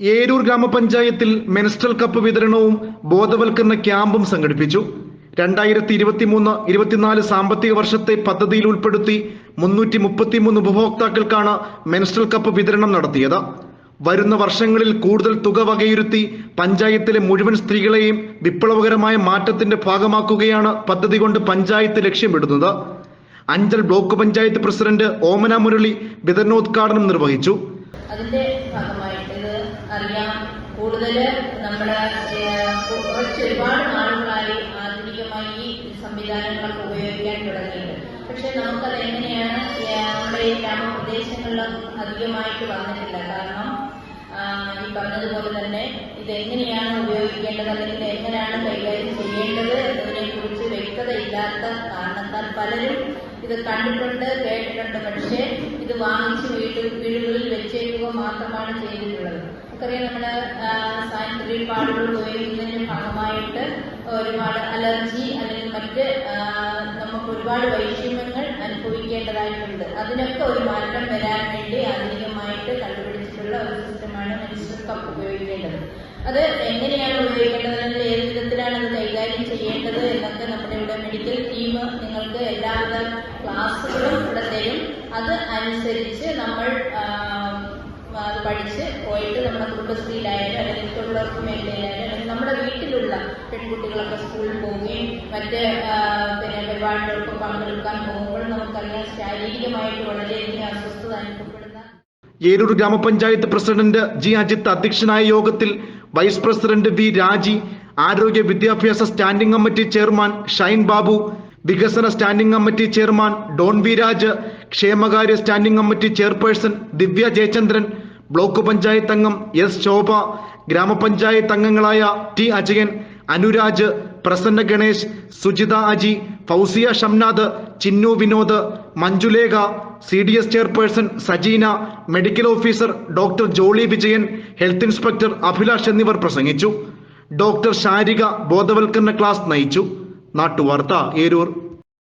ഏരൂർ ഗ്രാമപഞ്ചായത്തിൽ menstrual cup വിതരണവും ബോധവൽക്കരണ ക്യാമ്പും സംഘടിപ്പിച്ചു. രണ്ടായിരത്തി ഇരുപത്തിമൂന്ന് ഇരുപത്തിനാല് സാമ്പത്തിക വർഷത്തെ പദ്ധതിയിൽ ഉൾപ്പെടുത്തി മുന്നൂറ്റി മുപ്പത്തിമൂന്ന് ഉപഭോക്താക്കൾക്കാണ് മെൻസ്ട്രൽ കപ്പ് വിതരണം നടത്തിയത്. വരുന്ന വർഷങ്ങളിൽ കൂടുതൽ തുക വകയിരുത്തി പഞ്ചായത്തിലെ മുഴുവൻ സ്ത്രീകളെയും വിപ്ലവകരമായ മാറ്റത്തിന്റെ ഭാഗമാക്കുകയാണ് പദ്ധതി കൊണ്ട് പഞ്ചായത്ത് ലക്ഷ്യമിടുന്നത്. അഞ്ചൽ ബ്ലോക്ക് പഞ്ചായത്ത് പ്രസിഡന്റ് ഓമന മുരളി വിതരണോദ്ഘാടനം നിർവഹിച്ചു. അതിന്റെ ഭാഗമായിട്ട് അറിയാം. കൂടുതൽ നമ്മുടെ ഒരുപാട് നാളുകളായി ആധുനികമായി ഈ സംവിധാനങ്ങളൊക്കെ ഉപയോഗിക്കാൻ തുടങ്ങിയിട്ടുണ്ട്. പക്ഷെ നമുക്കത് എങ്ങനെയാണ് നമ്മുടെ ഈ ഗ്രാമപ്രദേശങ്ങളിലും അധികമായിട്ട് വന്നിട്ടില്ല. കാരണം ഈ പറഞ്ഞതുപോലെ തന്നെ ഇത് എങ്ങനെയാണ് ഉപയോഗിക്കേണ്ടത് അല്ലെങ്കിൽ എങ്ങനെയാണ് കൈകാര്യം ചെയ്യേണ്ടത് എന്നതിനെ കുറിച്ച് വ്യക്തതയില്ലാത്ത കാരണത്താൽ പലരും ഇത് കണ്ടിട്ടുണ്ട് കേട്ടിട്ടുണ്ട്. പക്ഷേ ഇത് വാങ്ങിച്ച് വീട്ടിൽ വീടുകളിൽ വെച്ചേക്കുക മാത്രമാണ് ചെയ്തിട്ടുള്ളത്. നമുക്കറിയാം നമ്മുടെ സാനിറ്ററി പാടുകൾ ഉപയോഗിക്കുന്നതിന്റെ ഭാഗമായിട്ട് ഒരുപാട് അലർജി അല്ലെങ്കിൽ മറ്റ് നമുക്ക് ഒരുപാട് വൈഷമ്യങ്ങൾ അനുഭവിക്കേണ്ടതായിട്ടുണ്ട്. അതിനൊക്കെ ഒരു മാറ്റം വരാൻ വേണ്ടി ആധുനികമായിട്ട് കണ്ടുപിടിച്ചിട്ടുള്ള ഒരു സിസ്റ്റമാണ് മെൻസ്ട്രൽ കപ്പ് ഉപയോഗിക്കേണ്ടത്. അത് എങ്ങനെയാണ് ഉപയോഗിക്കേണ്ടത് അല്ലെങ്കിൽ ഏത് വിധത്തിലാണ് അത് കൈകാര്യം ചെയ്യേണ്ടത് എന്നൊക്കെ നമ്മുടെ ഇവിടെ മെഡിക്കൽ ടീം നിങ്ങൾക്ക് എല്ലാവിധ ക്ലാസ്സുകളും ഇവിടെ തരും. അത് അനുസരിച്ച് നമ്മൾ പഠിച്ച് പോയിട്ട് നമ്മുടെ കുടുംബശ്രീയിലായാലും അല്ലെങ്കിൽ തൊഴിലുറപ്പ് മേഖലയിലായാലും അല്ലെങ്കിൽ നമ്മുടെ വീട്ടിലുള്ള പെൺകുട്ടികളൊക്കെ സ്കൂളിൽ പോവുകയും മറ്റ് പിന്നെ പരിപാടികൾക്ക് പങ്കെടുക്കാൻ പോകുമ്പോൾ നമുക്കറിയാം ശാരീരികമായിട്ട് വളരെയധികം അസ്വസ്ഥത അനുഭവപ്പെടുന്ന ഏരൂർ ഗ്രാമപഞ്ചായത്ത് പ്രസിഡന്റ് ജി അജിത്ത് അധ്യക്ഷനായ യോഗത്തിൽ വൈസ് പ്രസിഡന്റ് വി രാജി ആരോഗ്യ വിദ്യാഭ്യാസ standing committee chairman Shine Babu വികസന standing committee chairman Don V Raj ക്ഷേമകാര്യ standing committee chairperson Divya Jayachandran block panchayat അംഗം എസ് ശോഭ ഗ്രാമപഞ്ചായത്ത് അംഗങ്ങളായ T Ajayan Anuraj Prasanna Ganesh Sujitha Aji Fousiya Shamnath Chinnu Vinod Manjulekha C D S chairperson Sajeena medical officer doctor Jolly Vijayan health inspector Abhilash എന്നിവർ പ്രസംഗിച്ചു. Doctor Sarika ബോധവൽക്കരണ class നയിച്ചു. നാട്ടുവാർത്ത ഏരൂർ.